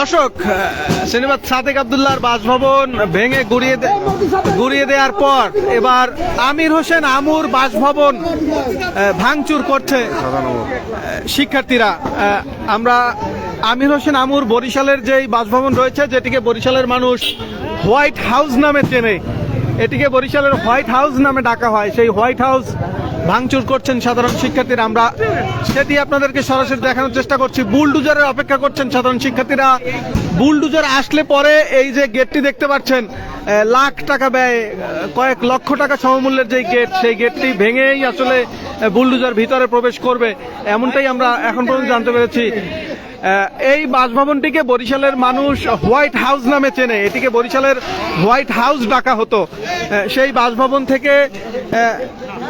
দর্শক সিনেমা সাদেক আবদুল্লাহর বাসভবন ভেঙে গুড়িয়ে গুড়িয়ে দেওয়ার পর এবার আমির হোসেন আমুর বাসভবন ভাঙচুর করছে শিক্ষার্থীরা। আমরা আমির হোসেন আমুর বরিশালের যেই বাসভবন রয়েছে, যেটিকে বরিশালের মানুষ হোয়াইট হাউস নামে চেনে, এটিকে বরিশালের হোয়াইট হাউস নামে ডাকা হয়। সেই হোয়াইট হাউস ভাঙচুর করছেন সাধারণ শিক্ষার্থীরা। আমরা সেটি আপনাদেরকে সরাসরি দেখানোর চেষ্টা করছি। বুলডুজারের অপেক্ষা করছেন সাধারণ শিক্ষার্থীরা। বুলডুজার আসলে পরে এই যে গেটটি দেখতে পাচ্ছেন লাখ টাকা ব্যয় কয়েক লক্ষ টাকা সমমূল্যের যে গেট, সেই গেটটি ভেঙেই আসলে বুলডুজার ভিতরে প্রবেশ করবে। এমনটাই আমরা এখন পর্যন্ত জানতে পেরেছি। এই বাসভবনটিকে বরিশালের মানুষ হোয়াইট হাউস নামে চেনে। এটিকে বরিশালের হোয়াইট হাউস ডাকা হতো। সেই বাসভবন থেকে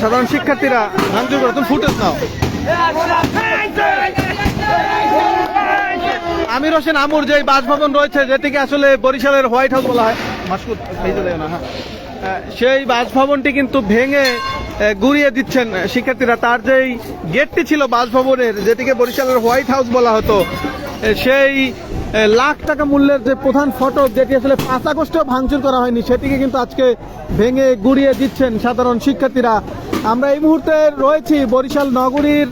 সাধারণ শিক্ষার্থীরা ভাঙচুর করে তুমি ফুটেজ নাও। আমির হোসেন আমুর যে বাসভবন রয়েছে, যেটিকে আসলে বরিশালের হোয়াইট হাউস বলা হয়, মাসকুদ না হ্যাঁ। সেই বাসভবনটি কিন্তু ভেঙে গুড়িয়ে দিচ্ছেন শিক্ষার্থীরা। তার যেই গেটটি ছিল বাসভবনের, যেটিকে বরিশালের হোয়াইট হাউস বলা হতো সেই লাখ টাকা মূল্যের যে প্রধান ফটক যেটি আসলে পাঁচ আগস্টেও ভাঙচুর করা হয়নি, সেটিকে কিন্তু আজকে ভেঙে গুড়িয়ে দিচ্ছেন সাধারণ শিক্ষার্থীরা। আমরা এই মুহূর্তে রয়েছি বরিশাল নগরীর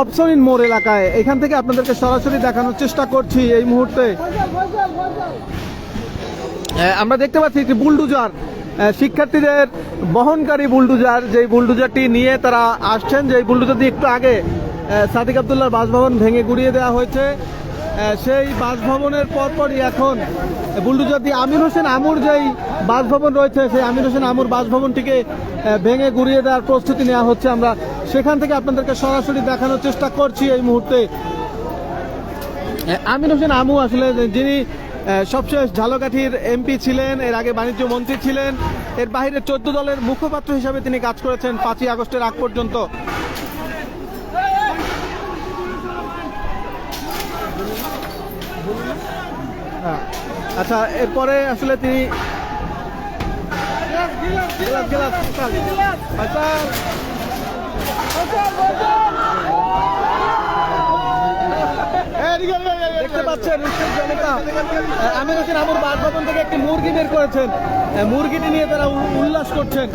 অপসরিন মোড় এলাকায়। এখান থেকে আপনাদেরকে সরাসরি দেখানোর চেষ্টা করছি এই মুহূর্তে। আমরা দেখতে পাচ্ছি একটি বুলডুজার। শিক্ষার্থীদের বহনকারী বুলডুজার, যেই বুলডুজারটি নিয়ে তারা আসছেন যে বুলডুজার দিয়ে একটু আগে সাদিক আবদুল্লাহর বাসভবন ভেঙে গুড়িয়ে দেওয়া হয়েছে। সেই বাসভবনের পরপরই এখন বুলডুজার দিয়ে আমির হোসেন আমুর যেই বাসভবন রয়েছে, সেই আমির হোসেন আমুর বাসভবনটিকে ভেঙে গুড়িয়ে দেওয়ার প্রস্তুতি নেওয়া হচ্ছে। আমরা সেখান থেকে আপনাদেরকে সরাসরি দেখানোর চেষ্টা করছি এই মুহূর্তে। আমির হোসেন আমু আসলে যিনি সবশেষ ঝালকাঠির এমপি ছিলেন, এর আগে বাণিজ্য মন্ত্রী ছিলেন, এর বাইরে চোদ্দ দলের মুখপাত্র হিসাবে তিনি কাজ করেছেন পাঁচই আগস্টের আগ পর্যন্ত। আচ্ছা এরপরে আসলে তিনি। দেখতে পাচ্ছেন জনতা বাসভবন থেকে একটি মুরগি বের করেছেন। মুরগিটি নিয়ে তারা উল্লাস করছেন।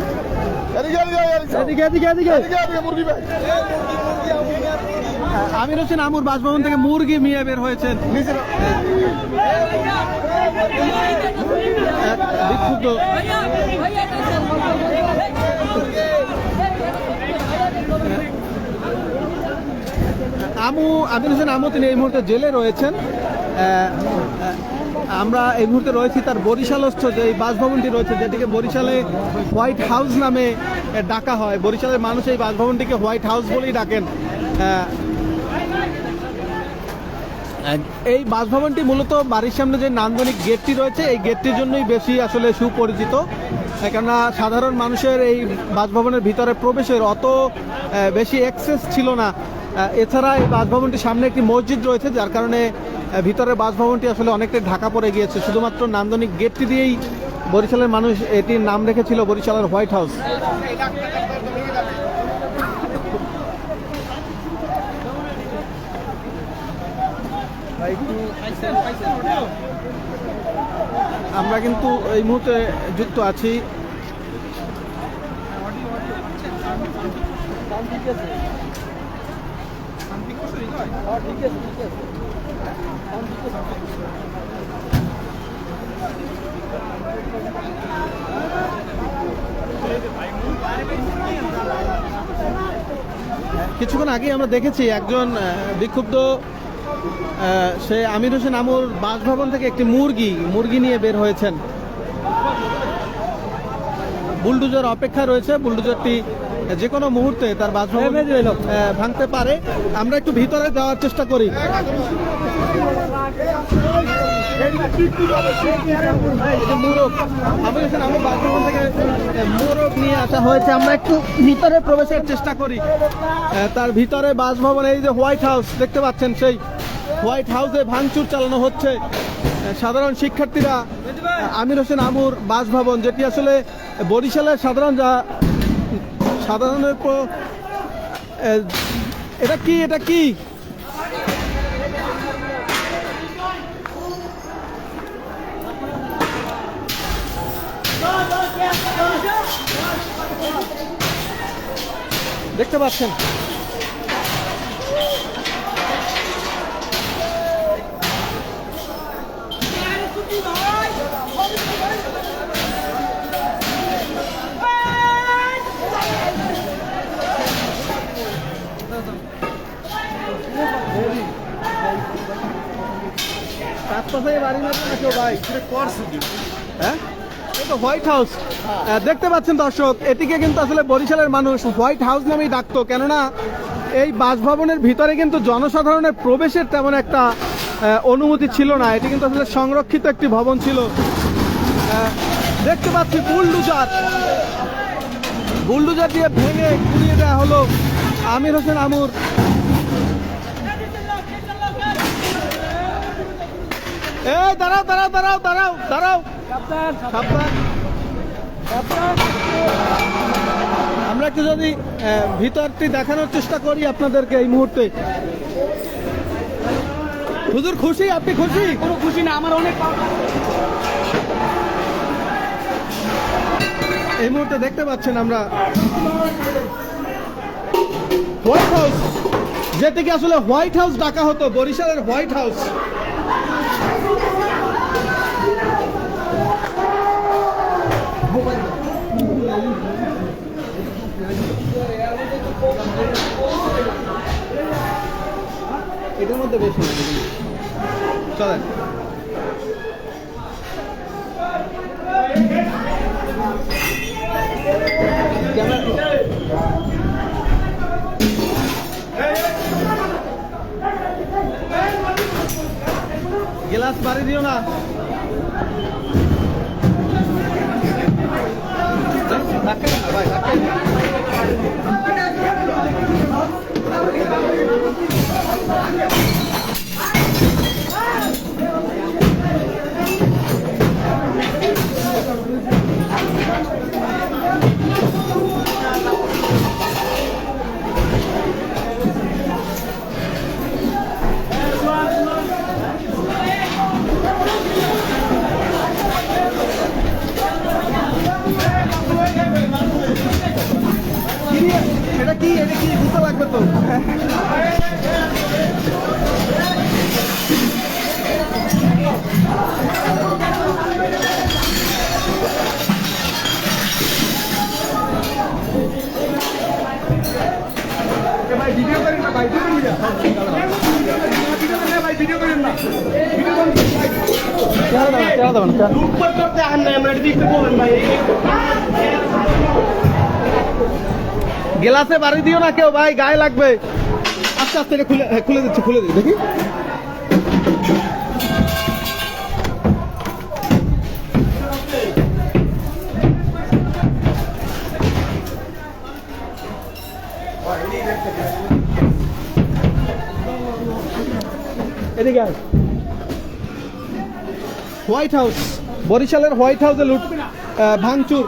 আমির হোসেন আমুর বাসভবন থেকে মুরগি নিয়ে বের হয়েছেন। আমু আমির হোসেন আমু, তিনি এই মুহূর্তে জেলে রয়েছেন। আমরা এই মুহূর্তে রয়েছি তার বরিশালস্থ যে এই বাসভবনটি রয়েছে, যেটিকে বরিশালে হোয়াইট হাউস নামে ডাকা হয়। বরিশালের মানুষ এই বাসভবনটিকে হোয়াইট হাউস বলেই ডাকেন। এই বাসভবনটি মূলত বাড়ির সামনে যে নান্দনিক গেটটি রয়েছে, এই গেটটির জন্যই বেশি আসলে সুপরিচিত। কেননা সাধারণ মানুষের এই বাসভবনের ভিতরে প্রবেশের অত বেশি অ্যাক্সেস ছিল না। এছাড়া এই বাসভবনটির সামনে একটি মসজিদ রয়েছে, যার কারণে ভিতরে বাসভবনটি আসলে অনেকটাই ঢাকা পড়ে গিয়েছে। শুধুমাত্র নান্দনিক গেটটি দিয়েই বরিশালের মানুষ এটির নাম রেখেছিল বরিশালের হোয়াইট হাউস। আমরা কিন্তু এই মুহূর্তে যুক্ত আছি। কিছুক্ষণ আগে আমরা দেখেছি একজন বিক্ষুব্ধ সে আমির হোসেন আমুর বাসভবন থেকে একটি মুরগি মুরগি নিয়ে বের হয়েছেন। বুলডুজার অপেক্ষা রয়েছে বুলডুজারটি যে কোনো মুহূর্তে তার বাসভবন ভাঙতে পারে। আমরা একটু ভিতরে যাওয়ার চেষ্টা করি। এই মোরগ আমি এখানে আমার বাসভবন থেকে মোরগ নিয়ে আসা হয়েছে। আমরা একটু ভিতরে প্রবেশের চেষ্টা করি। তার ভিতরে বাসভবন এই যে হোয়াইট হাউস দেখতে পাচ্ছেন সেই হোয়াইট হাউসে ভাঙচুর চালানো হচ্ছে। সাধারণ শিক্ষার্থীরা, আমির হোসেন আমুর বাসভবন, যেটি আসলে বরিশালের সাধারণ যা, সাধারণের এটা কি এটা কি? দেখতে পাচ্ছেন। দেখতে পাচ্ছেন দর্শক এটিকে কিন্তু আসলে বরিশালের মানুষ হোয়াইট হাউস নামেই ডাকতো কেননা এই বাসভবনের ভিতরে কিন্তু জনসাধারণের প্রবেশের তেমন একটা অনুমতি ছিল না। এটি কিন্তু আসলে সংরক্ষিত একটি ভবন ছিল। দেখতে পাচ্ছি বুলডুজার। বুলডুজার দিয়ে ভেঙে গুড়িয়ে দেওয়া হলো আমির হোসেন আমুর। এই দাঁড়াও দাঁড়াও দাঁড়াও দাঁড়াও দাঁড়াও। আমরা একটু যদি ভিতরটি দেখানোর চেষ্টা করি আপনাদেরকে এই মুহূর্তে। হুজুর খুশি? আপনি খুশি? কোনো খুশি না আমার অনেক এই মুহূর্তে দেখতে পাচ্ছেন আমরা। হোয়াইট হাউস যেটিকে আসলে হোয়াইট হাউস ডাকা হতো বরিশালের হোয়াইট হাউস এটার মধ্যে বেশি চলেন। গ্লাস বাড়ি দিও না। ভাই, ধাক্কা? এটা কি? এটা কি? বুঝতে লাগবে তো। গ্লাসে বাড়ি দিও না কেউ ভাই গায়ে লাগবে আস্তে আস্তে খুলে হ্যাঁ, খুলে দিচ্ছি খুলে দিচ্ছি দেখি এদিকে আয়। হোয়াইট হাউস, বরিশালের হোয়াইট হাউসে লুট ভাঙচুর।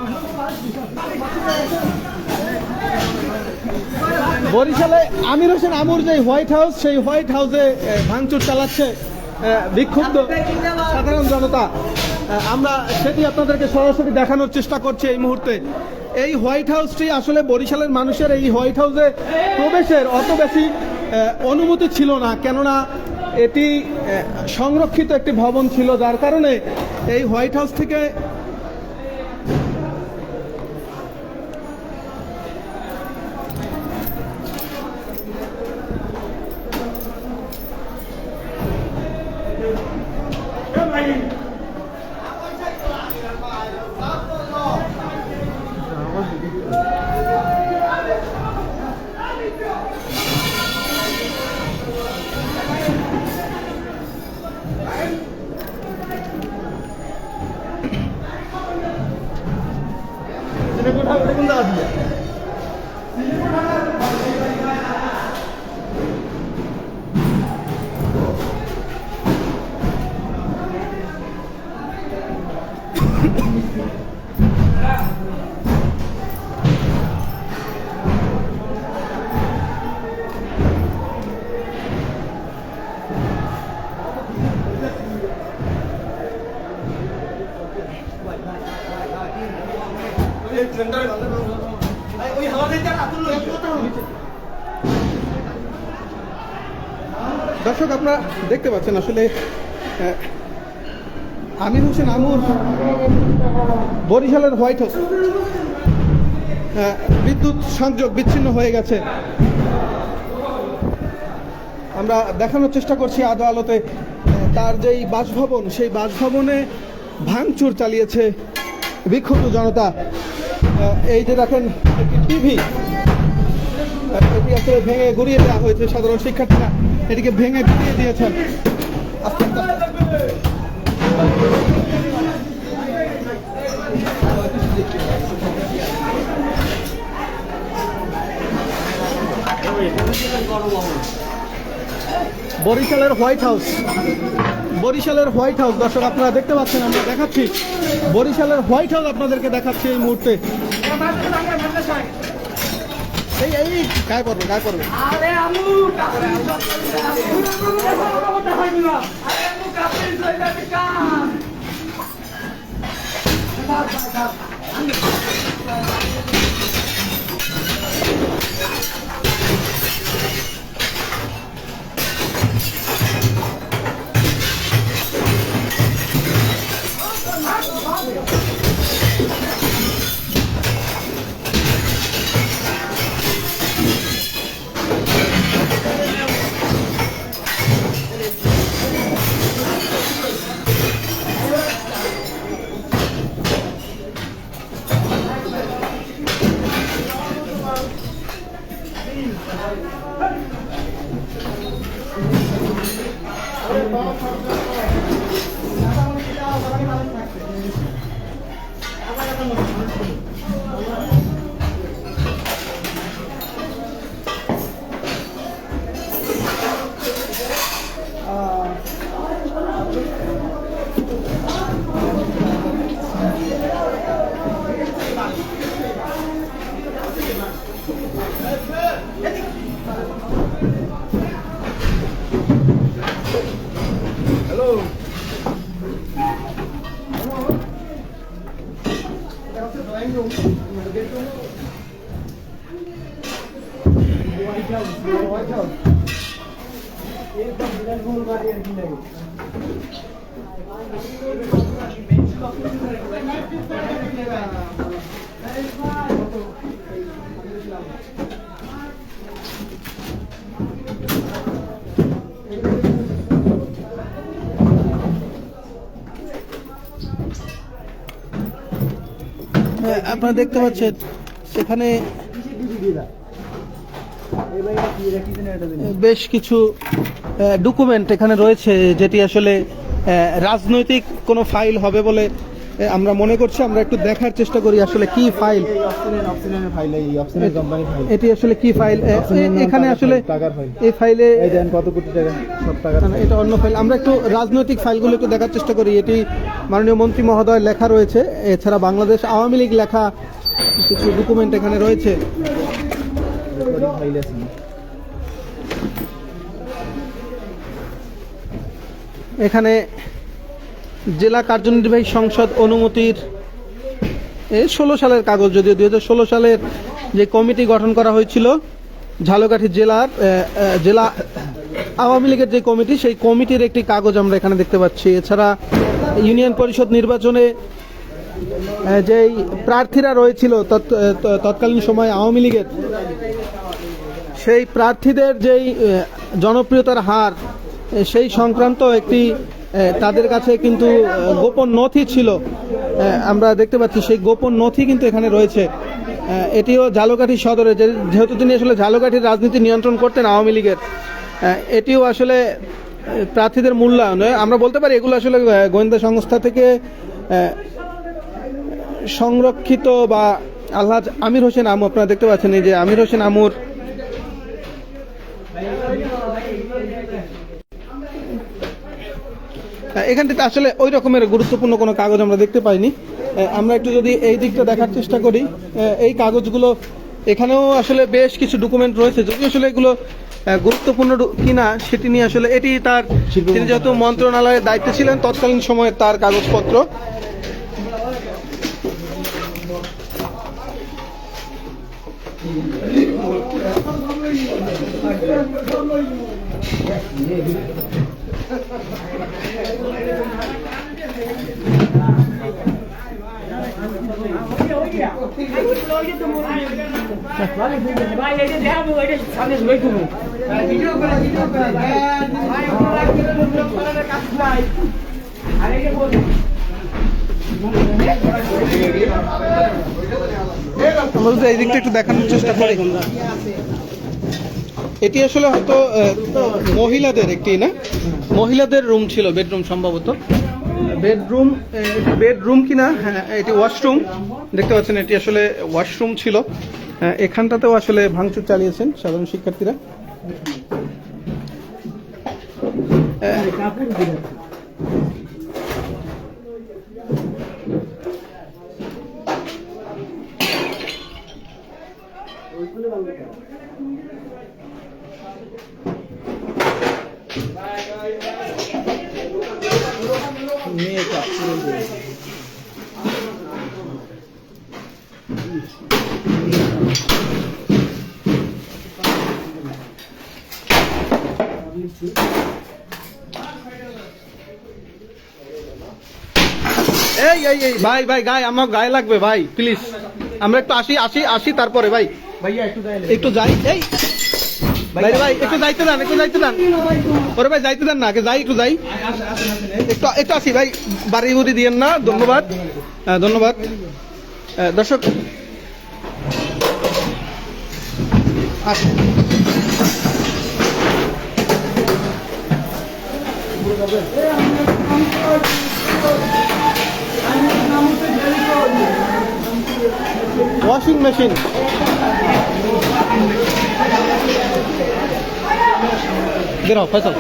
বরিশালে আমির হোসেন আমুর যে হোয়াইট হাউস, সেই হোয়াইট হাউসে ভাঙচুর চালাচ্ছে বিক্ষুব্ধ সাধারণ জনতা। আমরা সেটি আপনাদেরকে সরাসরি দেখানোর চেষ্টা করছি এই মুহূর্তে। এই হোয়াইট হাউসটি আসলে বরিশালের মানুষের এই হোয়াইট হাউসে প্রবেশের অত বেশি অনুমতি ছিল না। কেননা এটি সংরক্ষিত একটি ভবন ছিল যার কারণে এই হোয়াইট হাউস থেকে দর্শক, আপনারা দেখতে পাচ্ছেন আসলে আমির হোসেন আমুর বরিশালের হোয়াইট হাউস বিদ্যুৎ সংযোগ বিচ্ছিন্ন হয়ে গেছে। আমরা দেখানোর চেষ্টা করছি আদো আলোতে তার যেই বাসভবন, সেই বাসভবনে ভাঙচুর চালিয়েছে বিক্ষুব্ধ জনতা। এই যে দেখেন, একটি টিভি আসলে ভেঙে গুড়িয়ে দেওয়া হয়েছে সাধারণ শিক্ষার্থীরা। এটিকে ভেঙে গুড়িয়ে দিয়েছেন। বরিশালের হোয়াইট হাউস। বরিশালের হোয়াইট হাউস। দর্শক, আপনারা দেখতে পাচ্ছেন, আমরা দেখাচ্ছি। বরিশালের হোয়াইট হাউস আপনাদেরকে দেখাচ্ছি এই মুহূর্তে। এই এই গায়ে পড়বে গায়ে পড়বে। আরে আমু আমু আপনারা দেখতে পাচ্ছেন, সেখানে বেশ কিছু ডকুমেন্ট এখানে রয়েছে, যেটি আসলে রাজনৈতিক কোনো ফাইল হবে বলে আমরা মনে করছি আমরা একটু দেখার চেষ্টা করি আসলে কি ফাইল এটি আসলে কি ফাইল এখানে আসলে এই ফাইলে কত কোটি টাকা? সব টাকা এটা অন্য ফাইল আমরা একটু রাজনৈতিক ফাইলগুলো একটু দেখার চেষ্টা করি। এটি মাননীয় মন্ত্রী মহোদয় লেখা রয়েছে। এছাড়া বাংলাদেশ আওয়ামী লীগ লেখা কিছু ডকুমেন্ট এখানে রয়েছে। এখানে জেলা কার্যনির্বাহী সংসদ অনুমতির ষোলো সালের কাগজ যদিও দুই হাজার ষোলো সালের যে কমিটি গঠন করা হয়েছিল, ঝালকাঠি জেলার জেলা আওয়ামী লীগের যে কমিটি, সেই কমিটির একটি কাগজ আমরা এখানে দেখতে পাচ্ছি। এছাড়া ইউনিয়ন পরিষদ নির্বাচনে যেই প্রার্থীরা রয়েছিল তৎ- তৎকালীন সময় আওয়ামী লীগের, সেই প্রার্থীদের যেই জনপ্রিয়তার হার সেই সংক্রান্ত একটি তাদের কাছে কিন্তু গোপন নথি ছিল। আমরা দেখতে পাচ্ছি সেই গোপন নথি কিন্তু এখানে রয়েছে। এটিও ঝালকাঠি সদরে যেহেতু তিনি আসলে ঝালকাঠির রাজনীতি নিয়ন্ত্রণ করতেন আওয়ামী লীগের এটিও আসলে প্রার্থীদের মূল্যায়নে। আমরা বলতে পারি এগুলো আসলে গোয়েন্দা সংস্থা থেকে সংরক্ষিত বা আলহাজ আমির হোসেন আমু, আপনারা দেখতে পাচ্ছেন এই যে আমির হোসেন আমুর এখানটিতে আসলে ওই রকমের গুরুত্বপূর্ণ কোনো কাগজ আমরা দেখতে পাইনি। আমরা একটু যদি এই দিকটা দেখার চেষ্টা করি এই কাগজগুলো এখানেও আসলে বেশ কিছু ডকুমেন্ট রয়েছে। যদি আসলে এগুলো গুরুত্বপূর্ণ কিনা সেটি নিয়ে আসলে এটি তার তিনি যেহেতু মন্ত্রণালয়ের দায়িত্বে ছিলেন তৎকালীন সময়ে তার কাগজপত্র। এই দিকটা একটু দেখানোর চেষ্টা করি। এটি আসলে হয়তো মহিলাদের একটি না? মহিলাদের রুম ছিল বেডরুম সম্ভবত। বেডরুম বেডরুম কিনা? হ্যাঁ এটি ওয়াশরুম দেখতে পাচ্ছেন, এটি আসলে ওয়াশরুম ছিল। এখানটাতেও আসলে ভাঙচুর চালিয়েছেন সাধারণ শিক্ষার্থীরা। ভাই ভাই গায়ে আমার গায়ে লাগবে ভাই প্লিজ আমরা একটু আসি আসি আসি তারপরে ভাই। ভাইয়া একটু যাই একটু যাই এই। ভাই ভাই একটু যাইতে দেন একটু যাইতে দেন। ওরে ভাই যাইতে দেন না আগে যাই একটু যাই। একটু একটু আসি ভাই বাড়ি বুড়ি দিয়েন না ধন্যবাদ। হ্যাঁ, ধন্যবাদ। হ্যাঁ, দর্শক। আসুন। Washing machine. বেরো ফয়সাল।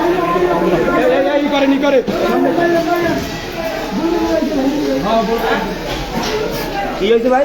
করে নি করে কি হয়েছে ভাই?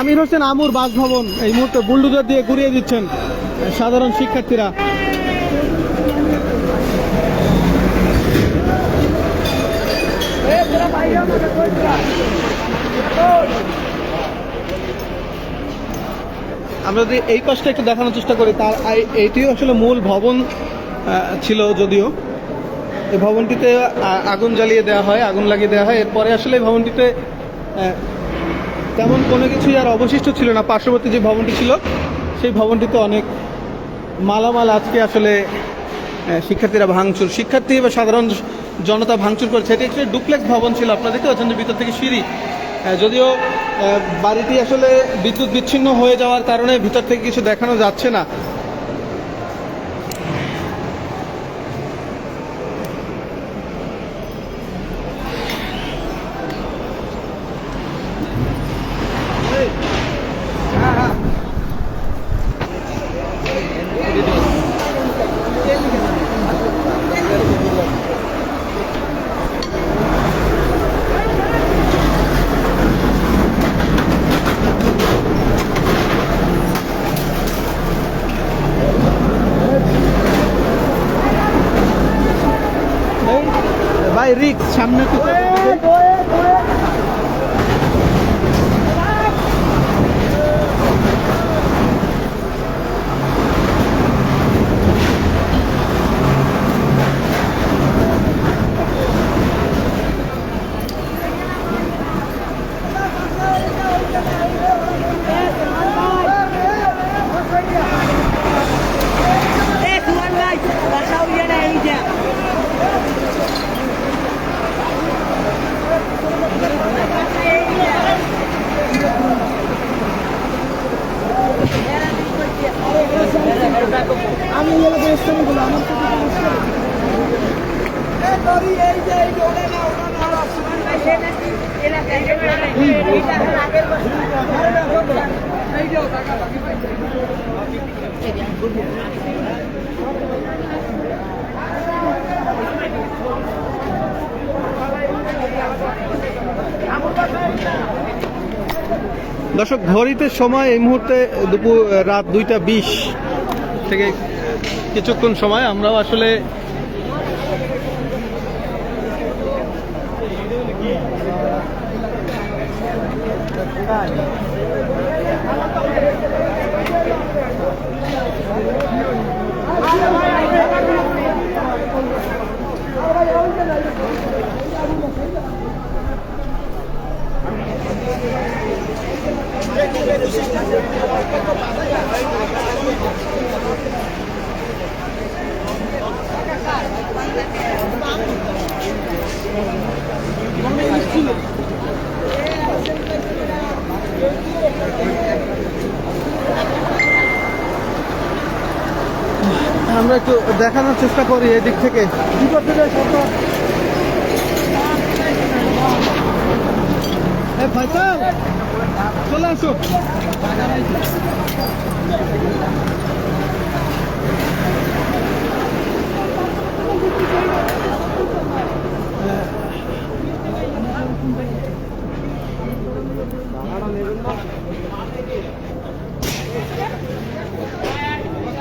আমির হোসেন আমুর বাসভবন এই মুহূর্তে বুলডুজার দিয়ে ঘুরিয়ে দিচ্ছেন সাধারণ শিক্ষার্থীরা। আমরা যদি এই পাশটা একটু দেখানোর চেষ্টা করি, তার এইটিও আসলে মূল ভবন ছিল যদিও। এই ভবনটিতে আগুন জ্বালিয়ে দেওয়া হয়, আগুন লাগিয়ে দেওয়া হয়। এরপরে আসলে ভবনটিতে তেমন কোনো কিছুই আর অবশিষ্ট ছিল না। পার্শ্ববর্তী যে ভবনটি ছিল, সেই ভবনটিতে অনেক মালামাল আজকে আসলে শিক্ষার্থীরা ভাঙচুর। শিক্ষার্থী বা সাধারণ জনতা ভাঙচুর করেছে। এটি একটি ডুপ্লেক্স ভবন ছিল আপনারা দেখতে পাচ্ছেন যে ভিতর থেকে সিঁড়ি। যদিও বাড়িটি আসলে বিদ্যুৎ বিচ্ছিন্ন হয়ে যাওয়ার কারণে ভিতর থেকে কিছু দেখানো যাচ্ছে না। দর্শক, ঘড়িতে সময় এই মুহূর্তে দুপুর রাত দুইটা বিশ থেকে কিছুক্ষণ সময় আমরাও আসলে আমরা একটু দেখানোর চেষ্টা করি এদিক থেকে। এ, ফয়সাল, চলে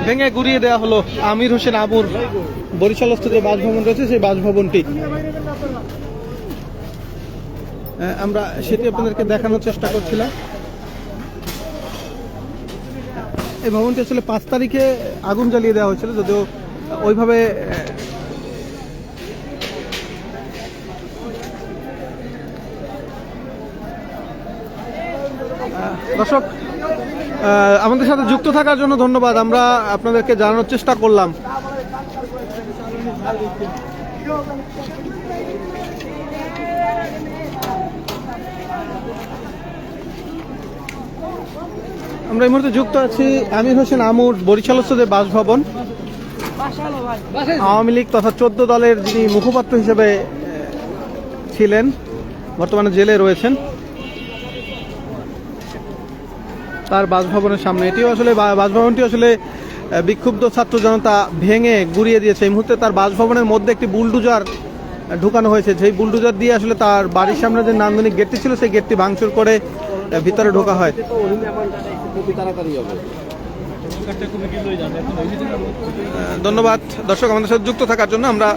ভেঙে গুড়িয়ে দেওয়া হলো আমির হোসেন আবুর বরিশালস্থ যে বাসভবন রয়েছে, সেই বাসভবনটি। আমরা সেটি আপনাদেরকে দেখানোর চেষ্টা করছিলাম। এই ভবনটি আসলে পাঁচ তারিখে আগুন জ্বালিয়ে দেওয়া হয়েছিল, যদিও ওইভাবে দর্শক আমাদের সাথে যুক্ত থাকার জন্য ধন্যবাদ, আমরা আপনাদেরকে জানানোর চেষ্টা করলাম। আমরা এই মুহূর্তে যুক্ত আছি আমির হোসেন আমুর বরিশালস্থ যে বাসভবন। আওয়ামী লীগ তথা চোদ্দ দলের যিনি মুখপাত্র হিসেবে ছিলেন, বর্তমানে জেলে রয়েছেন। তার বাসভবনের সামনে এটিও আসলে বাসভবনটি আসলে বিক্ষুব্ধ ছাত্র জনতা ভেঙে গুড়িয়ে দিয়েছে। এই মুহূর্তে তার বাসভবনের মধ্যে একটি বুলডুজার ঢুকানো হয়েছে। সেই বুলডুজার দিয়ে আসলে তার বাড়ির সামনে যে নান্দনিক গেটটি ছিল, সেই গেটটি ভাঙচুর করে ভিতরে ঢোকা হয়। ধন্যবাদ। দর্শক আমাদের সাথে যুক্ত থাকার জন্য আমরা